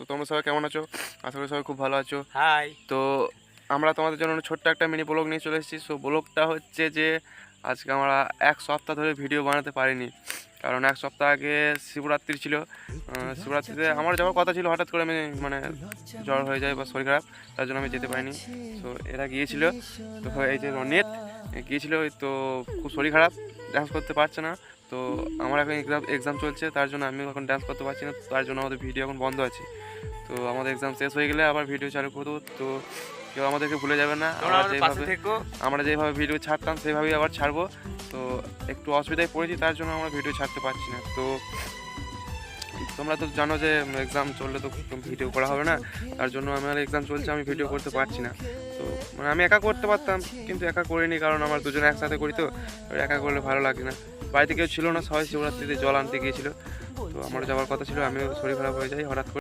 তো তোমরা সবাই কেমন আছো? আশা করি সবাই খুব ভালো আছো। হাই। তো আমরা তোমাদের জন্য ছোট্ট একটা মিনি ব্লগ নিয়ে চলে এসেছি। সো ব্লগটা হচ্ছে যে আজকে আমরা এক সপ্তাহ ধরে ভিডিও বানাতে পারিনি। কারণ এক সপ্তাহ আগে শিবরাত্রি ছিল শিবরাত্রিতে আমার যাওয়ার কথা ছিল, হঠাৎ করে আমি মানে জ্বর হয়ে যায় বা শরীর খারাপ, তার জন্য আমি যেতে পারিনি। তো এরা গিয়েছিল, তো এই যে রনিত গিয়েছিল তো খুব শরীর খারাপ ডান্স করতে পারছে না। তো আমার এখন এক্সাম এক্সাম চলছে, তার জন্য আমি এখন ডান্স করতে পারছি না, তার জন্য আমাদের ভিডিও এখন বন্ধ আছে। তো আমাদের এক্সাম শেষ হয়ে গেলে আবার ভিডিও চালু করব। তো কেউ আমাদেরকে ভুলে যাবে না। আমরা যেভাবে থেকো। আমরা যেভাবে ভিডিও ছাড়তাম সেভাবেই আবার ছাড়বো। তো একটু অসুবিধায় পড়েছি তার জন্য আমরা ভিডিও ছাড়তে পারছি না। তো তোমরা তো জানো যে এক্সাম চললে তো ভিডিও করা হবে না। তার জন্য আমার এক্সাম চলছে আমি ভিডিও করতে পারছি না। তো মানে আমি একা করতে পারতাম কিন্তু একা করিনি কারণ আমার দুজনে একসাথে করি তো। একা করলে ভালো লাগে না। বাড়িতে কেউ ছিল না সবাই শিবরাত্রিতে জল আনতে গিয়েছিল। তো আমার যাওয়ার কথা ছিল আমিও শরীর খারাপ হয়ে যাই হঠাৎ করে